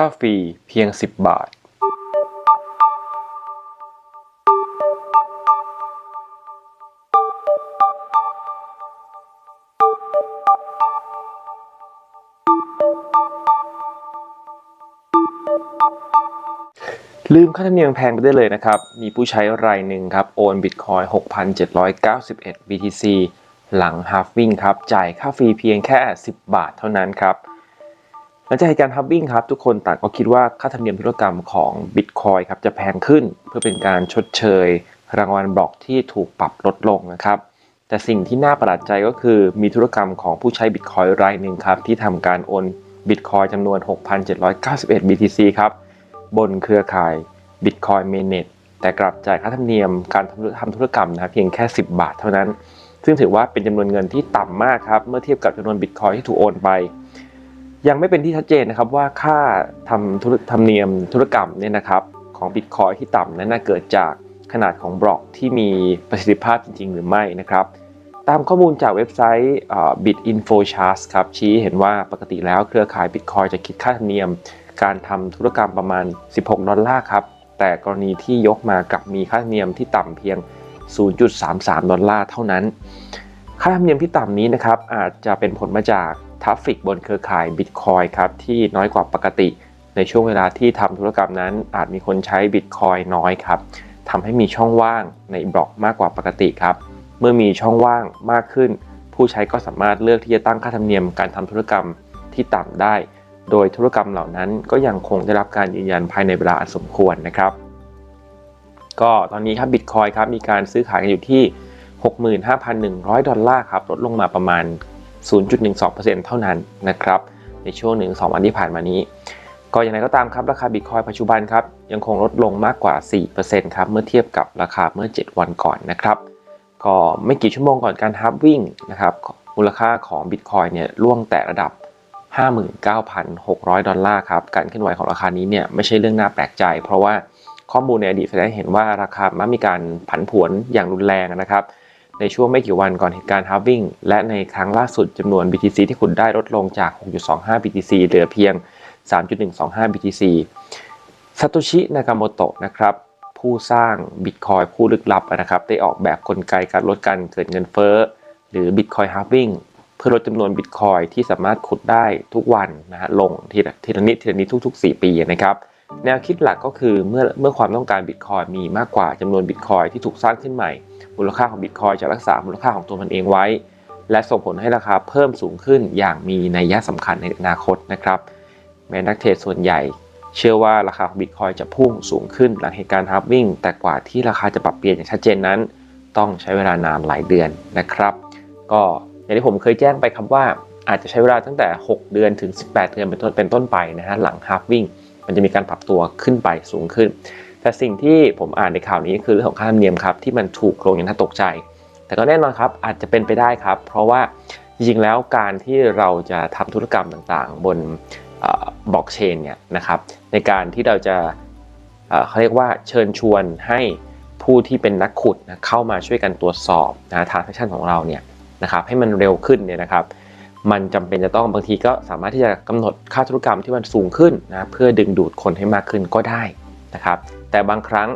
ค่าฟรีเพียง 10 บาท ลืมค่าธรรมเนียมแพงไปได้เลยนะครับ มีผู้ใช้รายหนึ่งครับ โอนบิตคอย6,791 BTC หลัง halving ครับ จ่ายค่าฟรีเพียงแค่ 10 บาทเท่านั้นครับ หลังจากเหตุการณ์ halving ครับ ทุกคนต่างก็คิดว่าค่าธรรมเนียมธุรกรรมของ Bitcoin ครับจะแพงขึ้น เพื่อเป็นการชดเชย รางวัลบล็อกที่ถูกปรับลดลงนะครับ แต่สิ่งที่น่าประหลาดใจก็คือมีธุรกรรมของผู้ใช้ Bitcoin รายหนึ่งครับที่ทำการโอน Bitcoin จำนวน 6,791 BTC ครับบนเครือข่าย Bitcoin Mainnet แต่กลับจ่ายค่าธรรมเนียมการทำทำธุรกรรมนะครับเพียงแค่ 10 บาทเท่านั้น ซึ่งถือว่าเป็นจำนวนเงินที่ต่ำมากครับเมื่อเทียบกับจำนวน Bitcoin ที่ถูกโอนไป ยังไม่เป็นที่ชัดเจนนะครับว่าค่าทำธุรธรรมเนียมธุรกรรมเนี่ยนะครับของ Bitcoin ที่ต่ำนั้นเกิดจากขนาดของบล็อกที่มีประสิทธิภาพจริง ๆ หรือไม่นะครับ ตามข้อมูลจากเว็บไซต์เอ่อ BitInfoCharts ครับชี้เห็นว่าปกติแล้วเครือข่าย Bitcoin จะคิดค่าธรรมเนียม การทำธุรกรรมประมาณ 16 ดอลลาร์ครับ แต่กรณีที่ยกมากับมีค่าธรรมเนียมที่ต่ำเพียง 0.33 ดอลลาร์เท่านั้น ค่าธรรมเนียมที่ต่ำนี้นะครับอาจจะเป็นผลมาจาก ทราฟฟิกบนเครือข่าย Bitcoin ครับที่น้อยกว่าปกติ ในช่วงเวลาที่ทำธุรกรรมนั้น อาจมีคนใช้ Bitcoin น้อยครับทำให้มีช่องว่างในบล็อกมากกว่าปกติครับ เมื่อมีช่องว่างมากขึ้น ผู้ใช้ก็สามารถเลือกที่จะตั้งค่าธรรมเนียมการทำธุรกรรมที่ต่ำได้ โดยธุรกรรมเหล่านั้นก็ยังคงได้รับการยืนยันภายในเวลาอันสมควรนะครับ ก็ตอนนี้ครับบิตคอยครับมีการซื้อขายกันอยู่ที่ 65,100 ดอลลาร์ครับลดลงมาประมาณ 0.12%เท่านั้นนะครับในช่วง1-2วันที่ผ่านมานี้ ก็อย่างไรก็ตามครับราคาบิตคอยปัจจุบันครับยังคงลดลงมากกว่า 4%ครับเมื่อเทียบกับราคาเมื่อ 7 วันก่อนนะครับก็ไม่กี่ชั่วโมงก่อนการฮับวิ่งนะครับมูลค่าของบิตคอยเนี่ยล่วงแต่ระดับ 59,600 ดอลลาร์ครับการเคลื่อนไหวของราคานี้เนี่ยไม่ใช่เรื่องน่าแปลกใจ เพราะว่าข้อมูลในอดีตแสดงเห็นว่าราคามักมีการผันผวนอย่างรุนแรงนะครับ ในช่วงไม่กี่วันก่อนเหตุการณ์ halving และในครั้งล่าสุดจำนวน BTC ที่ขุดได้ลดลงจาก 6.25 BTC เหลือเพียง 3.125 BTC ซาโตชิ นากาโมโตะนะครับผู้สร้าง Bitcoin ผู้ลึกลับนะครับได้ออกแบบกลไกการลดการเกิดเงินเฟ้อ หรือ Bitcoin halving เพื่อลดจำนวน Bitcoin ที่สามารถขุดได้ทุกวันนะฮะลงทีละทีละนิดทีละนิดทุก ๆ 4 ปีนะครับแนวคิดหลักก็คือเมื่อเมื่อความต้องการ Bitcoin มีมากกว่าจำนวน Bitcoin ที่ถูกสร้างขึ้นใหม่ มูลค่าของ Bitcoin จะรักษามูลค่าของตัวมันเองไว้ และส่งผลให้ราคาเพิ่มสูงขึ้นอย่างมีนัยสำคัญในอนาคตนะครับแม้นักเทรดส่วนใหญ่ เชื่อว่าราคาของ Bitcoin จะพุ่งสูงขึ้นหลังเหตุการณ์ halving แต่กว่าที่ราคาจะปรับเปลี่ยนอย่างชัดเจนนั้น ต้องใช้เวลานานหลายเดือนนะครับ ก็อย่างที่ผมเคยแจ้งไปครับว่าอาจจะใช้เวลาตั้งแต่ 6 เดือนถึง 18 เดือนเป็นต้นเป็นต้นไปนะฮะหลัง halving มันจะมีการปรับตัวขึ้นไปสูงขึ้น แต่สิ่งที่ผมอ่านในข่าวนี้คือเรื่องของค่าธรรมเนียมครับที่มันถูกลงอย่างน่าตกใจ แต่ก็แน่นอนครับอาจจะเป็นไปได้ครับ เพราะว่าจริงๆแล้วการที่เราจะทำธุรกรรมต่างๆ บนบล็อกเชนเนี่ยนะครับในการที่เราจะเขาเรียกว่าเชิญชวนให้ผู้ที่เป็นนักขุดนะเข้ามาช่วยกันตรวจสอบนะทางแฟชั่นของเราเนี่ยนะครับให้มันเร็วขึ้นเนี่ยนะครับ มันจำเป็นจะต้องบางทีก็สามารถที่จะกำหนดค่าธุรกรรมที่มันสูงขึ้นนะเพื่อดึงดูดคนให้มากขึ้นก็ได้ นะครับ แต่บางครั้ง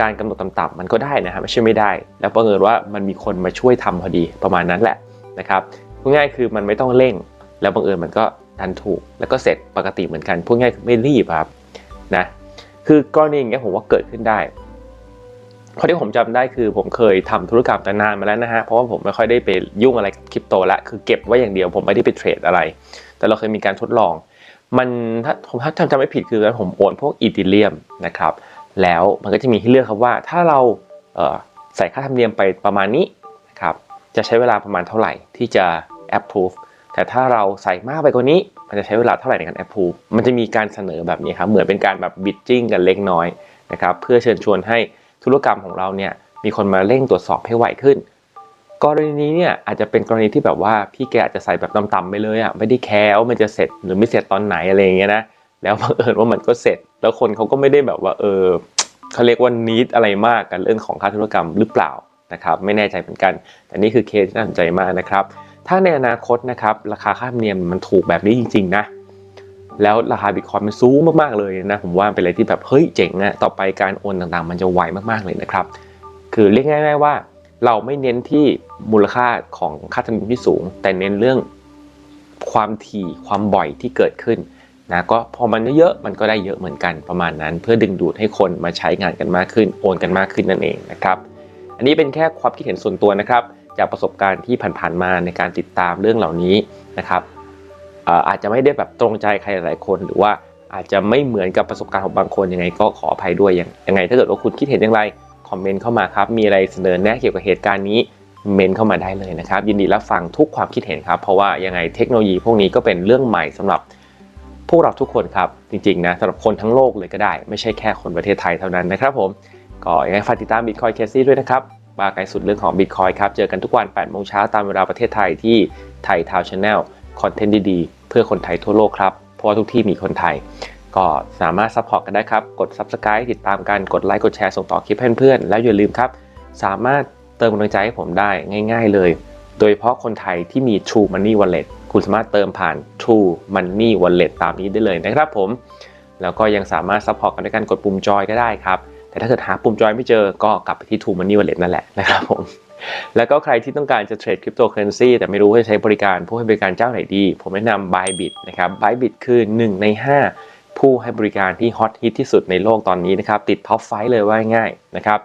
การกำหนดต่ำๆมันก็ได้นะฮะไม่ใช่ไม่ได้ แล้วบังเอิญว่ามันมีคนมาช่วยทำพอดีประมาณนั้นแหละนะครับพูดง่ายคือมันไม่ต้องเร่ง แล้วบังเอิญมันก็ดันถูก แล้วก็เสร็จปกติเหมือนกันพูดง่ายไม่รีบครับนะคือกรณีอย่างเงี้ยผมว่าเกิดขึ้นได้เพราะที่ผมจำได้คือผมเคยทำธุรกรรมแต่นานมาแล้วนะฮะเพราะว่าผมไม่ค่อยได้ไปยุ่งอะไรกับคริปโตละคือเก็บไว้อย่างเดียวผมไม่ได้ไปเทรดอะไร แต่เราเคยมีการทดลอง มันถ้าผมถ้าจำไม่ผิดคือผมโอนพวกอีทีเรียมนะครับแล้วมันก็จะมีให้เลือกครับว่าถ้าเราเใส่ค่าธรรมเนียมไปประมาณนี้นะครับจะใช้เวลาประมาณเท่าไหร่ที่จะ approve แต่ถ้าเราใส่มากไปกว่านี้ มันจะใช้เวลาเท่าไหร่ในการ approve มันจะมีการเสนอแบบนี้ครับเหมือนเป็นการแบบบิดจิ้งกันเล็กน้อยนะครับเพื่อเชิญชวนให้ธุรกรรมของเราเนี่ยมีคนมาเร่งตรวจสอบให้ไวขึ้น กรณีนี้เนี่ยอาจจะเป็นกรณีที่แบบว่าพี่แกอาจจะใส่แบบต่ำๆไปเลยอะไม่ได้แคร์ว่ามันจะเสร็จหรือไม่เสร็จตอนไหนอะไรอย่างเงี้ยนะแล้วบังเอิญว่ามันก็เสร็จ แล้วคนเขาก็ไม่ได้แบบว่าเออเขาเรียกว่านิดอะไรมากกันเรื่องของค่าธุรกรรมหรือเปล่านะครับไม่แน่ใจเหมือนกัน แต่นี่คือเคสที่น่าสนใจมากนะครับ ถ้าในอนาคตนะครับราคาค่าธรรมเนียมมันถูกแบบนี้จริง ๆ นะ แล้วราคาบิตคอยมันสูงมากๆเลยนะผมว่าเป็นอะไรที่แบบเฮ้ยเจ๋งอะต่อไปการโอนต่างๆ มันจะไวมากๆเลยนะครับ คือเรียกง่ายๆว่า เราไม่เน้นที่มูลค่าของค่าธรรมเนียมที่สูง แต่เน้นเรื่องความถี่ความบ่อยที่เกิดขึ้นนะก็พอมันเยอะมันก็ได้เยอะเหมือนกันประมาณนั้น เพื่อดึงดูดให้คนมาใช้งานกันมากขึ้น โอนกันมากขึ้นนั่นเองนะครับ อันนี้เป็นแค่ความคิดเห็นส่วนตัวนะครับ จากประสบการณ์ที่ผ่านๆมาในการติดตามเรื่องเหล่านี้นะครับอาจจะไม่ได้แบบตรงใจใครหลายคน หรือว่าอาจจะไม่เหมือนกับประสบการณ์ของบางคนยังไงก็ขออภัยด้วยยังยังไง ถ้าเกิดว่าคุณคิดเห็นอย่างไร คอมเมนต์เข้ามาครับ มีอะไรเสนอแนะเกี่ยวกับเหตุการณ์นี้เมนเข้ามาได้เลยนะครับ ยินดีรับฟังทุกความคิดเห็นครับ เพราะว่ายังไงเทคโนโลยีพวกนี้ก็เป็นเรื่องใหม่สำหรับพวกเราทุกคนครับ จริงๆนะสำหรับคนทั้งโลกเลยก็ได้ ไม่ใช่แค่คนประเทศไทยเท่านั้นนะครับผมก็ยังไงฝากติดตาม Bitcoin c a s e ด้วยนะครับมาไกลสุดเรื่องของ Bitcoin ครับ เจอกันทุกวัน8โมงเช้าตามเวลาประเทศไทยที่ไทยทาวน์ชาแนลคอนเทนต์ดีๆ เพื่อคนไทยทั่วโลกครับเพราะว่าทุกที่มีคนไทย ก็สามารถซัพพอร์ตกันได้ครับ กด Subscribe ติดตามกัน กดไลค์ กดแชร์ส่งต่อคลิปให้เพื่อนๆ แล้วอย่าลืมครับ สามารถเติมกำลังใจให้ผมได้ง่าย ๆ เลย โดยเฉพาะคนไทยที่มี True Money Wallet คุณสามารถเติมผ่าน True Money Wallet ตามนี้ได้เลยนะครับผม แล้วก็ยังสามารถซัพพอร์ตกันด้วยการกดปุ่มจอยก็ได้ครับ แต่ถ้าเกิดหาปุ่มจอยไม่เจอ ก็กลับไปที่ True Money Wallet นั่นแหละนะครับผม แล้วก็ใครที่ต้องการจะเทรดคริปโตเคอเรนซีแต่ไม่รู้ว่าจะใช้บริการผู้ให้บริการเจ้าไหนดี ผมแนะนำ Bybit นะครับ Bybit คือ 1 ใน 5 ผู้ให้บริการที่ฮอตฮิตที่สุดในโลกตอนนี้นะครับติดท็อปไฟเลยว่าง่ายนะครับ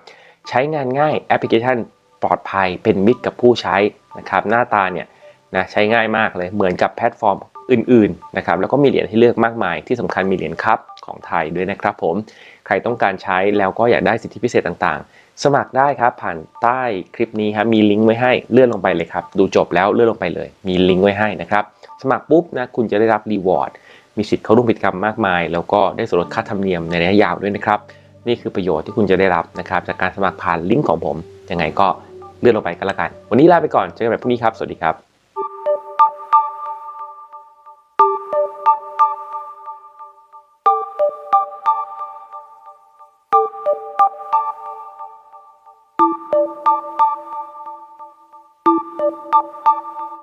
ใช้งานง่ายแอปพลิเคชันปลอดภัยเป็นมิตรกับผู้ใช้นะครับหน้าตาเนี่ยนะใช้ง่ายมากเลยเหมือนกับแพลตฟอร์มอื่นๆนะครับแล้วก็มีเหรียญให้เลือกมากมาย ที่สำคัญมีเหรียญคัพของไทยด้วยนะครับผมใครต้องการใช้แล้วก็อยากได้สิทธิพิเศษต่างๆ สมัครได้ครับผ่านใต้คลิปนี้ครับมีลิงก์ไว้ให้เลื่อนลงไปเลยครับดูจบแล้วเลื่อนลงไปเลย มีลิงก์ไว้ให้นะครับสมัครปุ๊บนะคุณจะได้รับรีวอร์ด มีสิทธิ์เข้าร่วมกิจกรรมมากมาย แล้วก็ได้ส่วนลดค่าธรรมเนียมในระยะยาวด้วยนะครับ นี่คือประโยชน์ที่คุณจะได้รับนะครับ จากการสมัครผ่านลิงก์ของผมยังไงก็เลื่อนลงไปกันละกัน วันนี้ลาไปก่อนเจอกันใหม่พรุ่งนี้ครับ สวัสดีครับ